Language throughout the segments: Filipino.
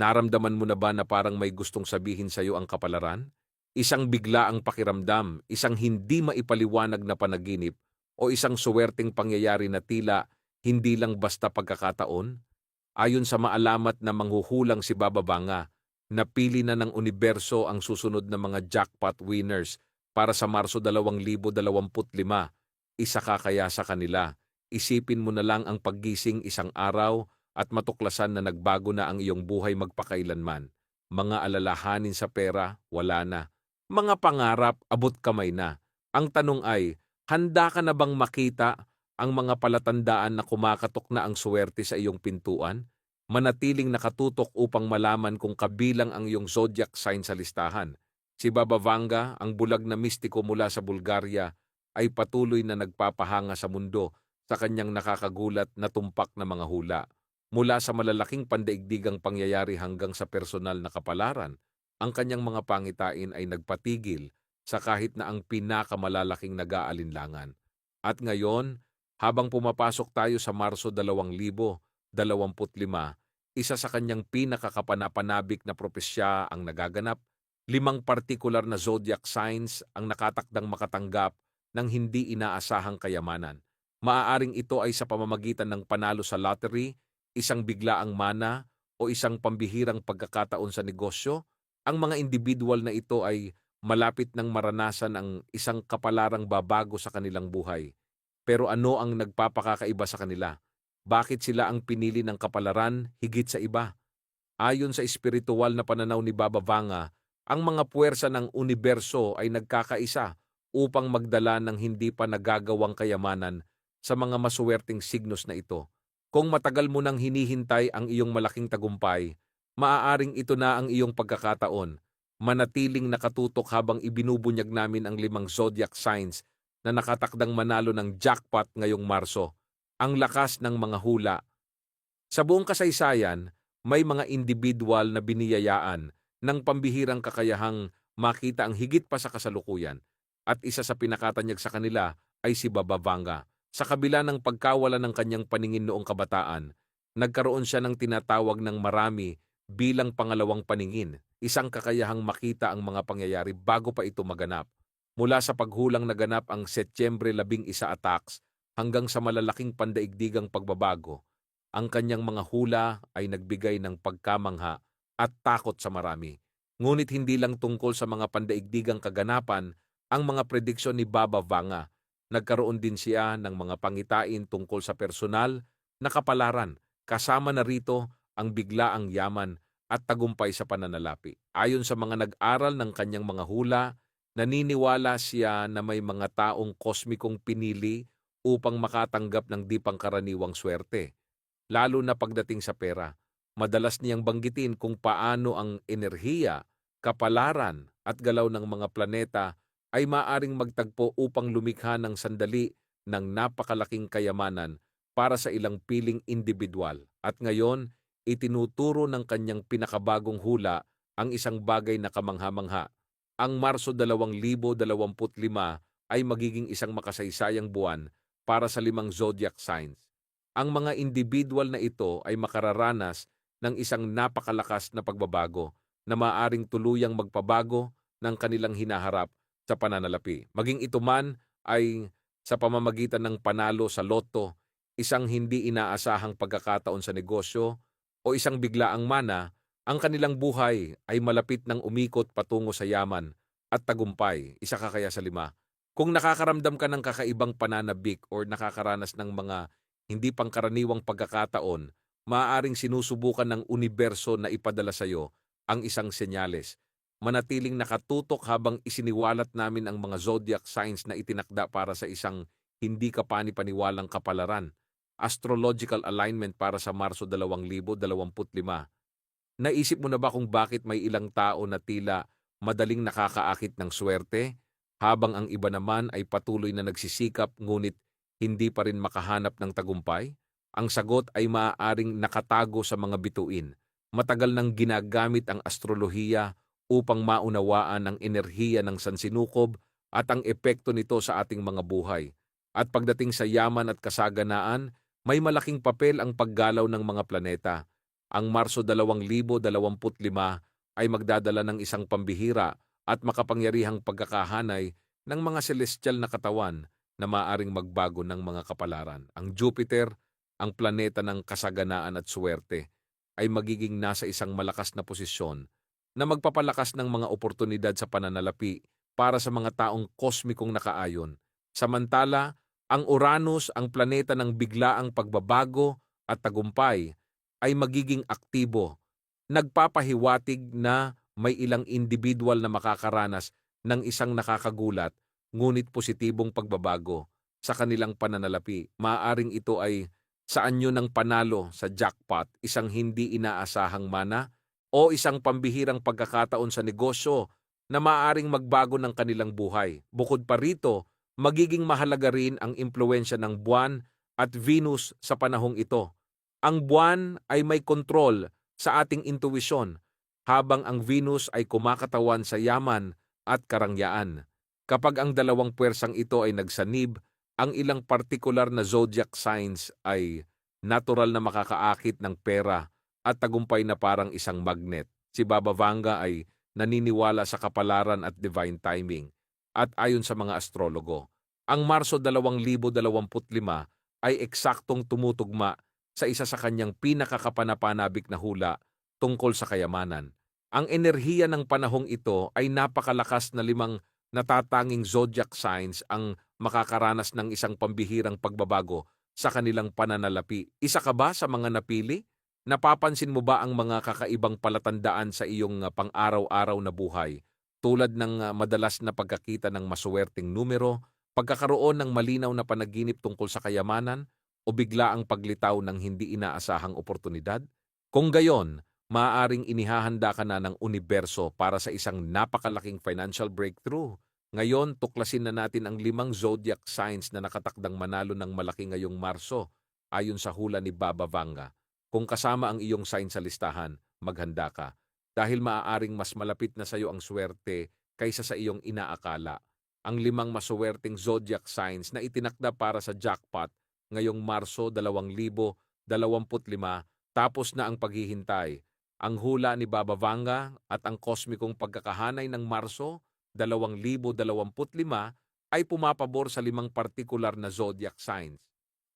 Naramdaman mo na ba na parang may gustong sabihin sa iyo ang kapalaran? Isang bigla ang pakiramdam, isang hindi maipaliwanag na panaginip, o isang suwerteng pangyayari na tila hindi lang basta pagkakataon? Ayon sa maalamat na manghuhulang si Baba Vanga, napili na ng universo ang susunod na mga jackpot winners para sa Marso 2025. Isa ka kaya sa kanila. Isipin mo na lang ang paggising isang araw at matuklasan na nagbago na ang iyong buhay magpakailanman. Mga alalahanin sa pera, wala na. Mga pangarap, abot kamay na. Ang tanong ay, handa ka na bang makita ang mga palatandaan na kumakatok na ang swerte sa iyong pintuan? Manatiling nakatutok upang malaman kung kabilang ang iyong zodiac sign sa listahan. Si Baba Vanga, ang bulag na mistiko mula sa Bulgaria, ay patuloy na nagpapahanga sa mundo sa kanyang nakakagulat na tumpak na mga hula. Mula sa malalaking pandaigdigang pangyayari hanggang sa personal na kapalaran, ang kanyang mga pangitain ay nagpatigil sa kahit na ang pinakamalalaking nag-aalinlangan. At ngayon, habang pumapasok tayo sa Marso 2025, isa sa kanyang pinakakapanapanabik na propesya ang nagaganap, limang partikular na zodiac signs ang nakatakdang makatanggap ng hindi inaasahang kayamanan. Maaaring ito ay sa pamamagitan ng panalo sa lottery, isang biglaang mana o isang pambihirang pagkakataon sa negosyo, ang mga individual na ito ay malapit ng maranasan ang isang kapalarang babago sa kanilang buhay. Pero ano ang nagpapakakaiba sa kanila? Bakit sila ang pinili ng kapalaran higit sa iba? Ayon sa espiritual na pananaw ni Baba Vanga, ang mga puwersa ng universo ay nagkakaisa upang magdala ng hindi pa nagagawang kayamanan sa mga masuwerteng signos na ito. Kung matagal mo nang hinihintay ang iyong malaking tagumpay, maaaring ito na ang iyong pagkakataon. Manatiling nakatutok habang ibinubunyag namin ang limang zodiac signs na nakatakdang manalo ng jackpot ngayong Marso. Ang lakas ng mga hula. Sa buong kasaysayan, may mga individual na biniyayaan ng pambihirang kakayahang makita ang higit pa sa kasalukuyan at isa sa pinakatanyag sa kanila ay si Baba Vanga. Sa kabila ng pagkawala ng kanyang paningin noong kabataan, nagkaroon siya ng tinatawag ng marami bilang pangalawang paningin, isang kakayahang makita ang mga pangyayari bago pa ito maganap. Mula sa paghulang naganap ang Setyembre 11 attacks hanggang sa malalaking pandaigdigang pagbabago, ang kanyang mga hula ay nagbigay ng pagkamangha at takot sa marami. Ngunit hindi lang tungkol sa mga pandaigdigang kaganapan ang mga prediksyon ni Baba Vanga Nagkaroon din siya ng mga pangitain tungkol sa personal na kapalaran, kasama na rito ang biglaang yaman at tagumpay sa pananalapi. Ayon sa mga nag-aral ng kanyang mga hula, naniniwala siya na may mga taong kosmikong pinili upang makatanggap ng di pangkaraniwang swerte. Lalo na pagdating sa pera, madalas niyang banggitin kung paano ang enerhiya, kapalaran at galaw ng mga planeta ay maaring magtagpo upang lumikha ng sandali ng napakalaking kayamanan para sa ilang piling individual. At ngayon, itinuturo ng kanyang pinakabagong hula ang isang bagay na kamangha-mangha. Ang Marso 2025 ay magiging isang makasaysayang buwan para sa limang zodiac signs. Ang mga individual na ito ay makararanas ng isang napakalakas na pagbabago na maaring tuluyang magpabago ng kanilang hinaharap sa pananalapi. Maging ito man ay sa pamamagitan ng panalo sa loto, isang hindi inaasahang pagkakataon sa negosyo, o isang biglaang mana, ang kanilang buhay ay malapit ng umikot patungo sa yaman at tagumpay, isa ka kaya sa lima. Kung nakakaramdam ka ng kakaibang pananabik or nakakaranas ng mga hindi pangkaraniwang pagkakataon, maaaring sinusubukan ng universo na ipadala sa iyo ang isang senyales manatiling nakatutok habang isiniwalat namin ang mga zodiac signs na itinakda para sa isang hindi kapani-paniwalang kapalaran, astrological alignment para sa Marso 2025. Naisip mo na ba kung bakit may ilang tao na tila madaling nakakaakit ng swerte, habang ang iba naman ay patuloy na nagsisikap ngunit hindi pa rin makahanap ng tagumpay? Ang sagot ay maaaring nakatago sa mga bituin. Matagal nang ginagamit ang astrolohiya upang maunawaan ang enerhiya ng sansinukob at ang epekto nito sa ating mga buhay. At pagdating sa yaman at kasaganaan, may malaking papel ang paggalaw ng mga planeta. Ang Marso 2025 ay magdadala ng isang pambihira at makapangyarihang pagkakahanay ng mga celestial na katawan na maaring magbago ng mga kapalaran. Ang Jupiter, ang planeta ng kasaganaan at swerte, ay magiging nasa isang malakas na posisyon na magpapalakas ng mga oportunidad sa pananalapi para sa mga taong kosmikong nakaayon. Samantala, ang Uranus, ang planeta ng biglaang pagbabago at tagumpay, ay magiging aktibo, nagpapahiwatig na may ilang individual na makakaranas ng isang nakakagulat ngunit positibong pagbabago sa kanilang pananalapi. Maaring ito ay sa anyo ng panalo sa jackpot, isang hindi inaasahang mana o isang pambihirang pagkakataon sa negosyo na maaring magbago ng kanilang buhay. Bukod pa rito, magiging mahalaga rin ang impluensya ng buwan at Venus sa panahong ito. Ang buwan ay may kontrol sa ating intuwisyon, habang ang Venus ay kumakatawan sa yaman at karangyaan. Kapag ang dalawang puwersang ito ay nagsanib, ang ilang partikular na zodiac signs ay natural na makakaakit ng pera at tagumpay na parang isang magnet. Si Baba Vanga ay naniniwala sa kapalaran at divine timing. At ayon sa mga astrologo, ang Marso 2025 ay eksaktong tumutugma sa isa sa kanyang pinakakapanapanabik na hula tungkol sa kayamanan. Ang enerhiya ng panahong ito ay napakalakas na limang natatanging zodiac signs ang makakaranas ng isang pambihirang pagbabago sa kanilang pananalapi. Isa ka ba sa mga napili? Napapansin mo ba ang mga kakaibang palatandaan sa iyong uh, pang-araw-araw na buhay? Tulad ng uh, madalas na pagkakita ng masuwerteng numero, pagkakaroon ng malinaw na panaginip tungkol sa kayamanan, o bigla ang paglitaw ng hindi inaasahang oportunidad? Kung gayon, maaaring inihahanda ka na ng universo para sa isang napakalaking financial breakthrough. Ngayon, tuklasin na natin ang limang zodiac signs na nakatakdang manalo ng malaki ngayong Marso ayon sa hula ni Baba Vanga. Kung kasama ang iyong sign sa listahan, maghanda ka dahil maaaring mas malapit na sa iyo ang swerte kaysa sa iyong inaakala. Ang limang masuwerteng zodiac signs na itinakda para sa jackpot ngayong Marso 2025 tapos na ang paghihintay. Ang hula ni Baba Vanga at ang kosmikong pagkakahanay ng Marso 2025 ay pumapabor sa limang partikular na zodiac signs.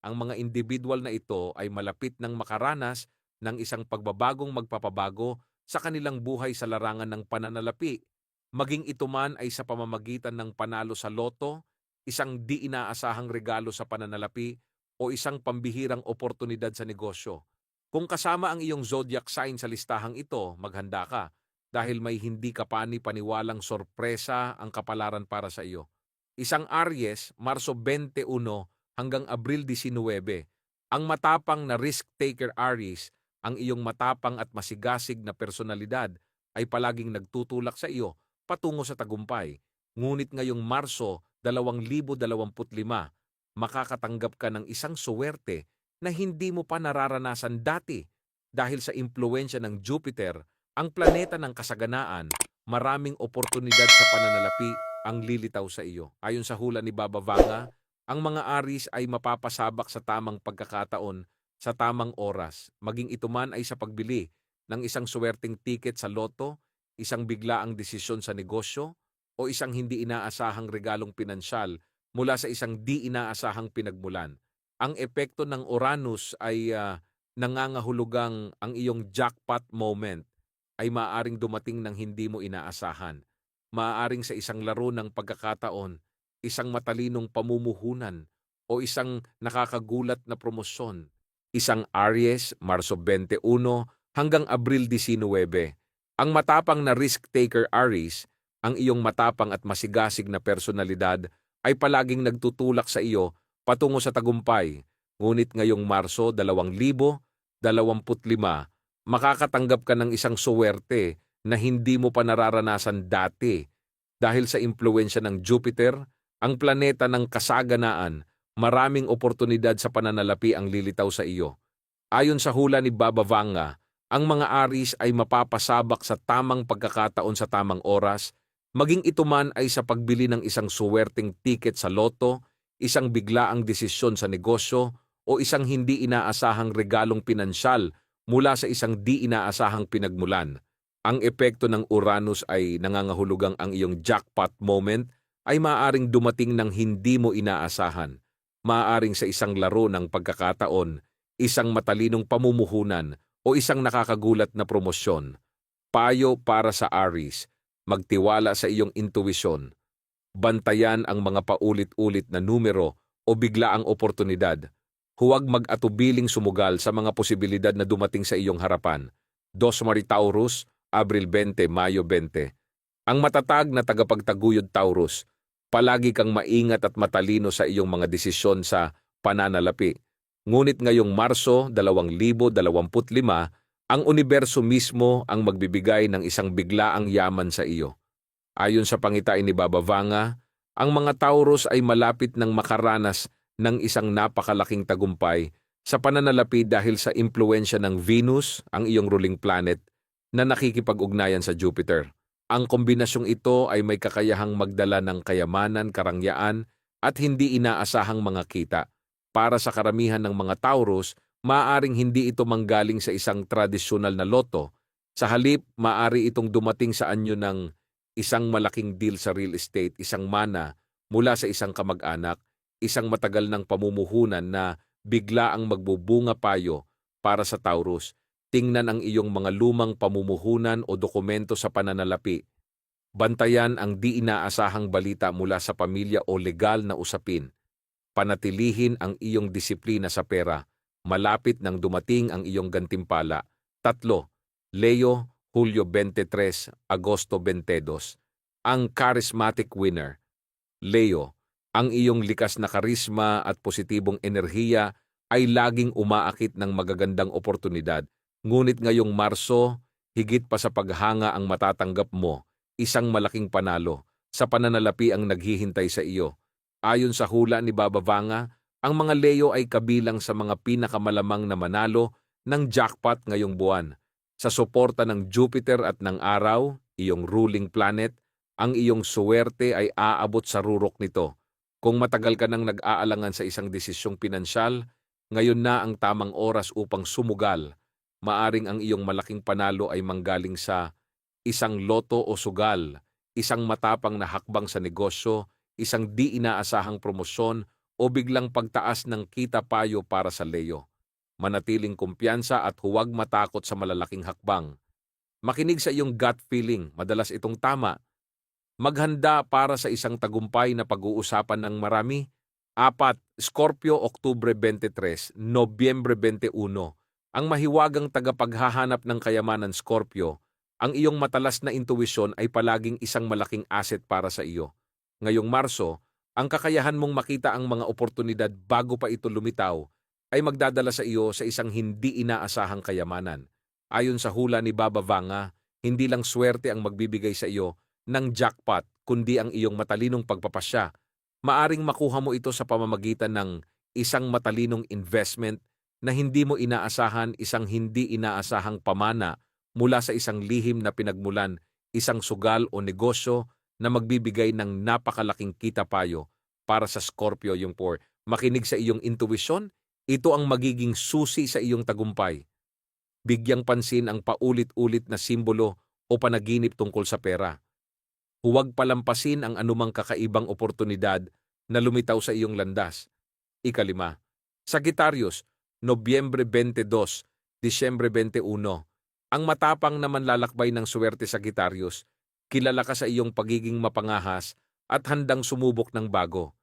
Ang mga individual na ito ay malapit ng makaranas ng isang pagbabagong magpapabago sa kanilang buhay sa larangan ng pananalapi, maging ito man ay sa pamamagitan ng panalo sa loto, isang di inaasahang regalo sa pananalapi, o isang pambihirang oportunidad sa negosyo. Kung kasama ang iyong zodiac sign sa listahang ito, maghanda ka dahil may hindi kapani-paniwalang sorpresa ang kapalaran para sa iyo. Isang Aries, Marso 21 hanggang Abril 19. Ang matapang na risk-taker Aries, ang iyong matapang at masigasig na personalidad ay palaging nagtutulak sa iyo patungo sa tagumpay. Ngunit ngayong Marso 2025, makakatanggap ka ng isang suwerte na hindi mo pa nararanasan dati dahil sa impluensya ng Jupiter, ang planeta ng kasaganaan, maraming oportunidad sa pananalapi ang lilitaw sa iyo. Ayon sa hula ni Baba Vanga, ang mga aris ay mapapasabak sa tamang pagkakataon sa tamang oras, maging ito man ay sa pagbili ng isang suwerteng tiket sa loto, isang biglaang desisyon sa negosyo, o isang hindi inaasahang regalong pinansyal mula sa isang di inaasahang pinagmulan. Ang epekto ng Uranus ay uh, nangangahulugang ang iyong jackpot moment ay maaaring dumating ng hindi mo inaasahan. Maaaring sa isang laro ng pagkakataon, isang matalinong pamumuhunan o isang nakakagulat na promosyon. Isang Aries, Marso 21 hanggang Abril 19. Ang matapang na risk-taker Aries, ang iyong matapang at masigasig na personalidad ay palaging nagtutulak sa iyo patungo sa tagumpay. Ngunit ngayong Marso 2025, makakatanggap ka ng isang suwerte na hindi mo pa nararanasan dati dahil sa impluensya ng Jupiter, ang planeta ng kasaganaan, maraming oportunidad sa pananalapi ang lilitaw sa iyo. Ayon sa hula ni Baba Vanga, ang mga aris ay mapapasabak sa tamang pagkakataon sa tamang oras Maging ito man ay sa pagbili ng isang suwerteng tiket sa loto, isang biglaang desisyon sa negosyo, o isang hindi inaasahang regalong pinansyal mula sa isang di inaasahang pinagmulan. Ang epekto ng Uranus ay nangangahulugang ang iyong jackpot moment ay maaaring dumating ng hindi mo inaasahan. Maaaring sa isang laro ng pagkakataon, isang matalinong pamumuhunan o isang nakakagulat na promosyon. Payo para sa Aries, magtiwala sa iyong intuwisyon. Bantayan ang mga paulit-ulit na numero o biglaang oportunidad. Huwag mag-atubiling sumugal sa mga posibilidad na dumating sa iyong harapan. Dos Taurus, Abril 20, Mayo 20. Ang matatag na tagapagtaguyod Taurus, palagi kang maingat at matalino sa iyong mga desisyon sa pananalapi. Ngunit ngayong Marso 2025, ang universo mismo ang magbibigay ng isang biglaang yaman sa iyo. Ayon sa pangitain ni Baba Vanga, ang mga Taurus ay malapit ng makaranas ng isang napakalaking tagumpay sa pananalapi dahil sa impluensya ng Venus, ang iyong ruling planet, na nakikipag-ugnayan sa Jupiter. Ang kombinasyong ito ay may kakayahang magdala ng kayamanan, karangyaan, at hindi inaasahang mga kita. Para sa karamihan ng mga Taurus, maaaring hindi ito manggaling sa isang tradisyonal na loto. Sa halip, maaari itong dumating sa anyo ng isang malaking deal sa real estate, isang mana mula sa isang kamag-anak, isang matagal ng pamumuhunan na bigla ang magbubunga payo para sa Taurus. Tingnan ang iyong mga lumang pamumuhunan o dokumento sa pananalapi. Bantayan ang di inaasahang balita mula sa pamilya o legal na usapin. Panatilihin ang iyong disiplina sa pera. Malapit nang dumating ang iyong gantimpala. Tatlo, Leo, Hulyo 23, Agosto 22. Ang charismatic winner. Leo, ang iyong likas na karisma at positibong enerhiya ay laging umaakit ng magagandang oportunidad. Ngunit ngayong Marso, higit pa sa paghanga ang matatanggap mo, isang malaking panalo sa pananalapi ang naghihintay sa iyo. Ayon sa hula ni Baba Vanga, ang mga Leo ay kabilang sa mga pinakamalamang na manalo ng jackpot ngayong buwan. Sa suporta ng Jupiter at ng araw, iyong ruling planet, ang iyong suwerte ay aabot sa rurok nito. Kung matagal ka nang nag-aalangan sa isang desisyong pinansyal, ngayon na ang tamang oras upang sumugal. Maaring ang iyong malaking panalo ay manggaling sa isang loto o sugal, isang matapang na hakbang sa negosyo, isang di inaasahang promosyon o biglang pagtaas ng kita payo para sa Leo manatiling kumpiyansa at huwag matakot sa malalaking hakbang. Makinig sa iyong gut feeling, madalas itong tama. Maghanda para sa isang tagumpay na pag-uusapan ng marami. Apat, Scorpio, Oktubre 23, Nobyembre 21. Ang mahiwagang tagapaghahanap ng kayamanan Scorpio, ang iyong matalas na intuwisyon ay palaging isang malaking asset para sa iyo. Ngayong Marso, ang kakayahan mong makita ang mga oportunidad bago pa ito lumitaw ay magdadala sa iyo sa isang hindi inaasahang kayamanan. Ayon sa hula ni Baba Vanga, hindi lang swerte ang magbibigay sa iyo ng jackpot, kundi ang iyong matalinong pagpapasya. Maaring makuha mo ito sa pamamagitan ng isang matalinong investment na hindi mo inaasahan, isang hindi inaasahang pamana mula sa isang lihim na pinagmulan, isang sugal o negosyo na magbibigay ng napakalaking kita payo para sa Scorpio yung poor. Makinig sa iyong intuition, ito ang magiging susi sa iyong tagumpay. Bigyang pansin ang paulit-ulit na simbolo o panaginip tungkol sa pera. Huwag palampasin ang anumang kakaibang oportunidad na lumitaw sa iyong landas. Ikalima, Sagittarius, Nobyembre 22, Disyembre 21. Ang matapang na manlalakbay ng swerte Sagittarius, kilala ka sa iyong pagiging mapangahas at handang sumubok ng bago.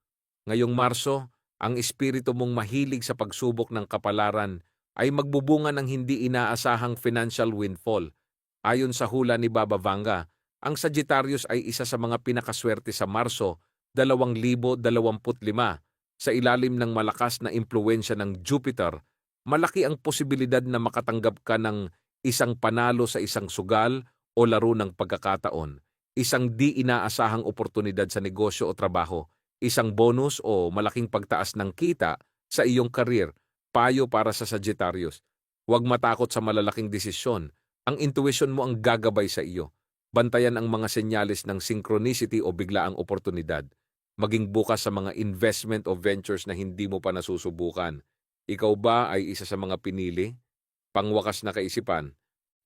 Ngayong Marso, ang espiritu mong mahilig sa pagsubok ng kapalaran ay magbubunga ng hindi inaasahang financial windfall. Ayon sa hula ni Baba Vanga, ang Sagittarius ay isa sa mga pinakaswerte sa Marso 2025 sa ilalim ng malakas na impluensya ng Jupiter. Malaki ang posibilidad na makatanggap ka ng isang panalo sa isang sugal o laro ng pagkakataon, isang di inaasahang oportunidad sa negosyo o trabaho isang bonus o malaking pagtaas ng kita sa iyong karir, payo para sa Sagittarius. Huwag matakot sa malalaking desisyon. Ang intuition mo ang gagabay sa iyo. Bantayan ang mga senyales ng synchronicity o biglaang oportunidad. Maging bukas sa mga investment o ventures na hindi mo pa nasusubukan. Ikaw ba ay isa sa mga pinili? Pangwakas na kaisipan,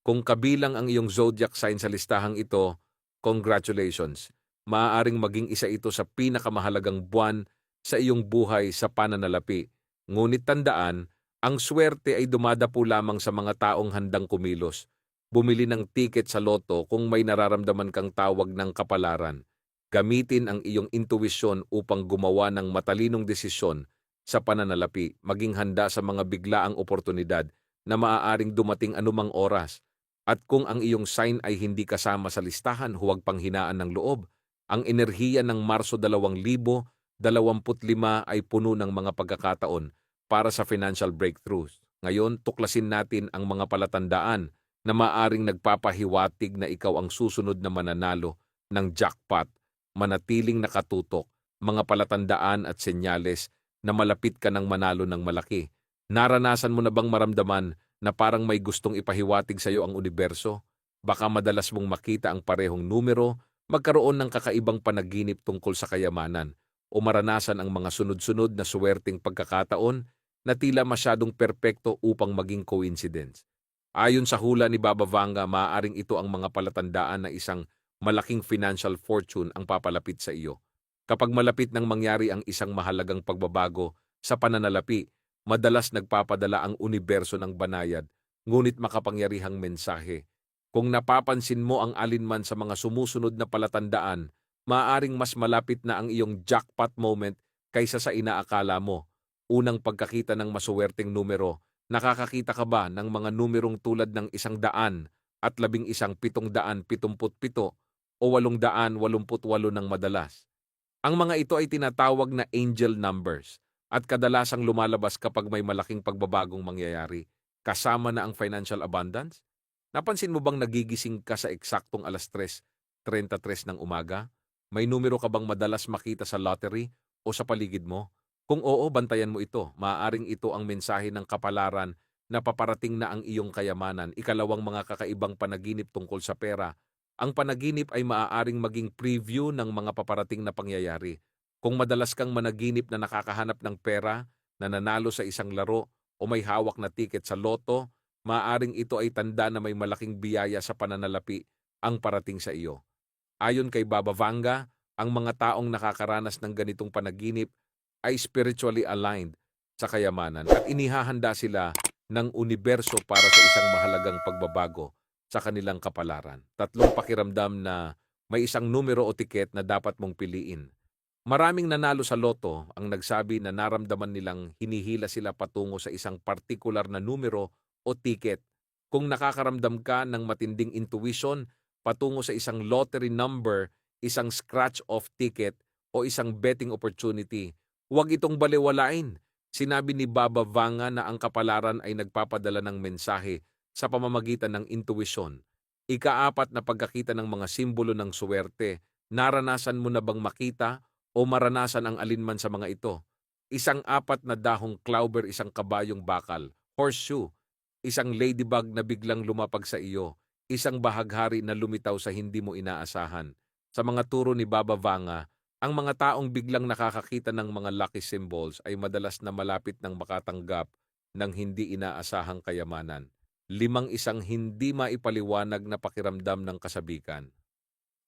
kung kabilang ang iyong zodiac sign sa listahang ito, congratulations. Maaaring maging isa ito sa pinakamahalagang buwan sa iyong buhay sa pananalapi. Ngunit tandaan, ang swerte ay dumadapo lamang sa mga taong handang kumilos. Bumili ng tiket sa loto kung may nararamdaman kang tawag ng kapalaran. Gamitin ang iyong intuwisyon upang gumawa ng matalinong desisyon sa pananalapi, maging handa sa mga biglaang oportunidad na maaaring dumating anumang oras. At kung ang iyong sign ay hindi kasama sa listahan, huwag panghinaan ng loob. Ang enerhiya ng Marso 2025 ay puno ng mga pagkakataon para sa financial breakthroughs. Ngayon, tuklasin natin ang mga palatandaan na maaring nagpapahiwatig na ikaw ang susunod na mananalo ng jackpot, manatiling nakatutok, mga palatandaan at senyales na malapit ka ng manalo ng malaki. Naranasan mo na bang maramdaman na parang may gustong ipahiwatig sa iyo ang universo? Baka madalas mong makita ang parehong numero, magkaroon ng kakaibang panaginip tungkol sa kayamanan, o maranasan ang mga sunod-sunod na suwerteng pagkakataon na tila masyadong perpekto upang maging coincidence. Ayon sa hula ni Baba Vanga, maaaring ito ang mga palatandaan na isang malaking financial fortune ang papalapit sa iyo. Kapag malapit nang mangyari ang isang mahalagang pagbabago sa pananalapi, madalas nagpapadala ang universo ng banayad, ngunit makapangyarihang mensahe. Kung napapansin mo ang alinman sa mga sumusunod na palatandaan, maaaring mas malapit na ang iyong jackpot moment kaysa sa inaakala mo. Unang pagkakita ng masuwerteng numero, nakakakita ka ba ng mga numerong tulad ng isang daan at labing isang pitong daan pitumput pito o walong daan walumput walo ng madalas? Ang mga ito ay tinatawag na angel numbers at kadalasang lumalabas kapag may malaking pagbabagong mangyayari, kasama na ang financial abundance? Napansin mo bang nagigising ka sa eksaktong alas 3.33 ng umaga? May numero ka bang madalas makita sa lottery o sa paligid mo? Kung oo, bantayan mo ito. Maaaring ito ang mensahe ng kapalaran na paparating na ang iyong kayamanan. Ikalawang mga kakaibang panaginip tungkol sa pera. Ang panaginip ay maaaring maging preview ng mga paparating na pangyayari. Kung madalas kang managinip na nakakahanap ng pera, na nanalo sa isang laro o may hawak na tiket sa loto, maaaring ito ay tanda na may malaking biyaya sa pananalapi ang parating sa iyo. Ayon kay Baba Vanga, ang mga taong nakakaranas ng ganitong panaginip ay spiritually aligned sa kayamanan at inihahanda sila ng universo para sa isang mahalagang pagbabago sa kanilang kapalaran. Tatlong pakiramdam na may isang numero o tiket na dapat mong piliin. Maraming nanalo sa loto ang nagsabi na naramdaman nilang hinihila sila patungo sa isang partikular na numero o tiket. Kung nakakaramdam ka ng matinding intuition patungo sa isang lottery number, isang scratch-off ticket o isang betting opportunity, huwag itong baliwalain. Sinabi ni Baba Vanga na ang kapalaran ay nagpapadala ng mensahe sa pamamagitan ng intuisyon. Ikaapat na pagkakita ng mga simbolo ng suwerte, naranasan mo na bang makita o maranasan ang alinman sa mga ito. Isang apat na dahong clover, isang kabayong bakal, horseshoe, isang ladybug na biglang lumapag sa iyo, isang bahaghari na lumitaw sa hindi mo inaasahan. Sa mga turo ni Baba Vanga, ang mga taong biglang nakakakita ng mga lucky symbols ay madalas na malapit ng makatanggap ng hindi inaasahang kayamanan. Limang isang hindi maipaliwanag na pakiramdam ng kasabikan.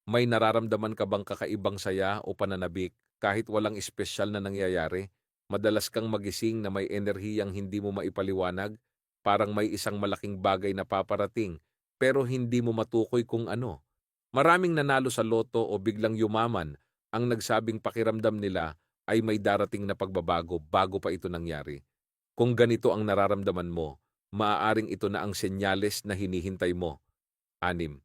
May nararamdaman ka bang kakaibang saya o pananabik kahit walang espesyal na nangyayari? Madalas kang magising na may enerhiyang hindi mo maipaliwanag, parang may isang malaking bagay na paparating, pero hindi mo matukoy kung ano. Maraming nanalo sa loto o biglang yumaman ang nagsabing pakiramdam nila ay may darating na pagbabago bago pa ito nangyari. Kung ganito ang nararamdaman mo, maaaring ito na ang senyales na hinihintay mo. Anim,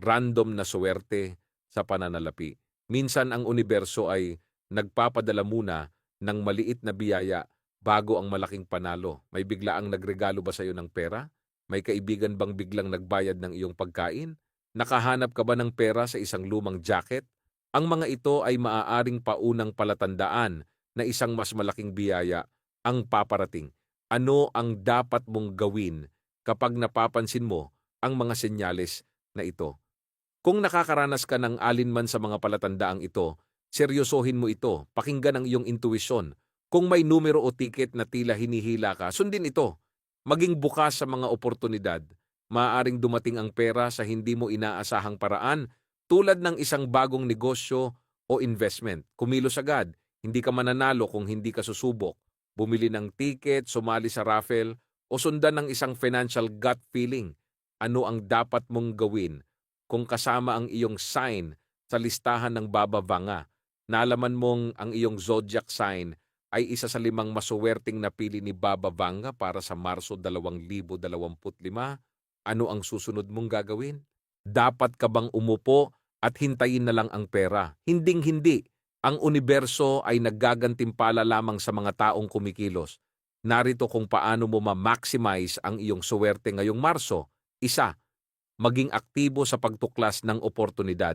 random na suwerte sa pananalapi. Minsan ang universo ay nagpapadala muna ng maliit na biyaya bago ang malaking panalo. May biglaang nagregalo ba sa iyo ng pera? May kaibigan bang biglang nagbayad ng iyong pagkain? Nakahanap ka ba ng pera sa isang lumang jacket? Ang mga ito ay maaaring paunang palatandaan na isang mas malaking biyaya ang paparating. Ano ang dapat mong gawin kapag napapansin mo ang mga senyales na ito? Kung nakakaranas ka ng alinman sa mga palatandaang ito, seryosohin mo ito, pakinggan ang iyong intuisyon. Kung may numero o tiket na tila hinihila ka, sundin ito. Maging bukas sa mga oportunidad. Maaaring dumating ang pera sa hindi mo inaasahang paraan tulad ng isang bagong negosyo o investment. Kumilos agad. Hindi ka mananalo kung hindi ka susubok. Bumili ng ticket, sumali sa raffle, o sundan ng isang financial gut feeling. Ano ang dapat mong gawin kung kasama ang iyong sign sa listahan ng babavanga? Nalaman mong ang iyong zodiac sign ay isa sa limang masuwerting napili ni Baba Vanga para sa Marso 2025, ano ang susunod mong gagawin? Dapat ka bang umupo at hintayin na lang ang pera? Hinding-hindi. Ang universo ay naggagantimpala lamang sa mga taong kumikilos. Narito kung paano mo ma-maximize ang iyong suwerte ngayong Marso. Isa, maging aktibo sa pagtuklas ng oportunidad.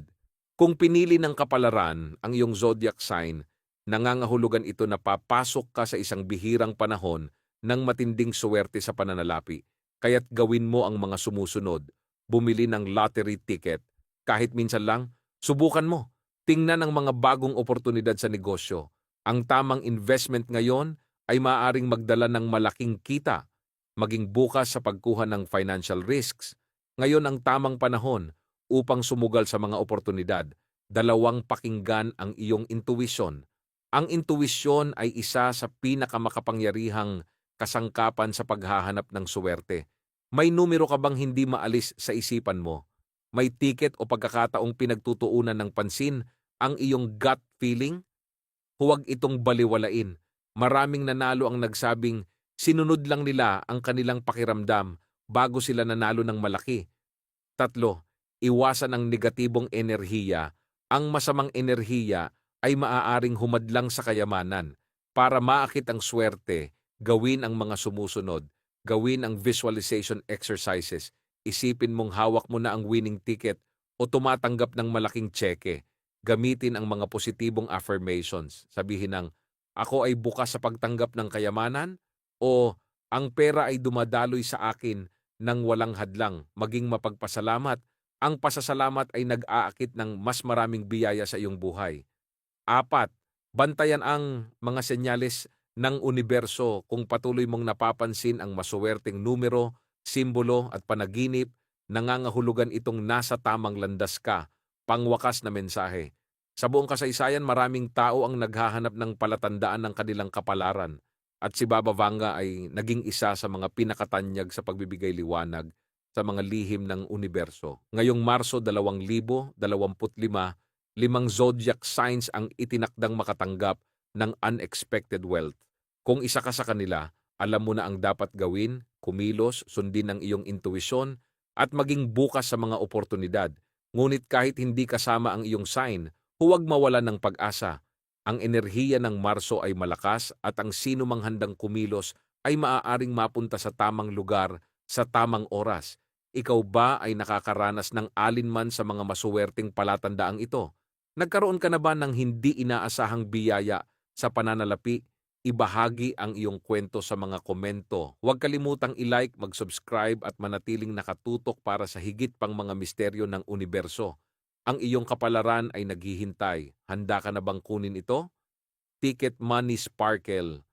Kung pinili ng kapalaran ang iyong zodiac sign, nangangahulugan ito na papasok ka sa isang bihirang panahon ng matinding suwerte sa pananalapi. Kaya't gawin mo ang mga sumusunod. Bumili ng lottery ticket. Kahit minsan lang, subukan mo. Tingnan ang mga bagong oportunidad sa negosyo. Ang tamang investment ngayon ay maaaring magdala ng malaking kita. Maging bukas sa pagkuha ng financial risks. Ngayon ang tamang panahon upang sumugal sa mga oportunidad. Dalawang pakinggan ang iyong intuition. Ang intuisyon ay isa sa pinakamakapangyarihang kasangkapan sa paghahanap ng suwerte. May numero ka bang hindi maalis sa isipan mo? May ticket o pagkakataong pinagtutuunan ng pansin ang iyong gut feeling? Huwag itong baliwalain. Maraming nanalo ang nagsabing sinunod lang nila ang kanilang pakiramdam bago sila nanalo ng malaki. Tatlo, iwasan ang negatibong enerhiya. Ang masamang enerhiya ay maaaring humadlang sa kayamanan. Para maakit ang swerte, gawin ang mga sumusunod. Gawin ang visualization exercises. Isipin mong hawak mo na ang winning ticket o tumatanggap ng malaking tseke. Gamitin ang mga positibong affirmations. Sabihin ng, ako ay bukas sa pagtanggap ng kayamanan o ang pera ay dumadaloy sa akin ng walang hadlang. Maging mapagpasalamat. Ang pasasalamat ay nag-aakit ng mas maraming biyaya sa iyong buhay. Apat, bantayan ang mga senyales ng universo kung patuloy mong napapansin ang masuwerteng numero, simbolo at panaginip, nangangahulugan itong nasa tamang landas ka, pangwakas na mensahe. Sa buong kasaysayan, maraming tao ang naghahanap ng palatandaan ng kanilang kapalaran at si Baba Vanga ay naging isa sa mga pinakatanyag sa pagbibigay liwanag sa mga lihim ng universo. Ngayong Marso 2025, limang zodiac signs ang itinakdang makatanggap ng unexpected wealth. Kung isa ka sa kanila, alam mo na ang dapat gawin, kumilos, sundin ang iyong intuisyon, at maging bukas sa mga oportunidad. Ngunit kahit hindi kasama ang iyong sign, huwag mawala ng pag-asa. Ang enerhiya ng Marso ay malakas at ang sino mang handang kumilos ay maaaring mapunta sa tamang lugar sa tamang oras. Ikaw ba ay nakakaranas ng alinman sa mga masuwerteng palatandaang ito? Nagkaroon ka na ba ng hindi inaasahang biyaya sa pananalapi? Ibahagi ang iyong kwento sa mga komento. Huwag kalimutang i-like, mag-subscribe at manatiling nakatutok para sa higit pang mga misteryo ng universo. Ang iyong kapalaran ay naghihintay. Handa ka na bang kunin ito? Ticket Money Sparkle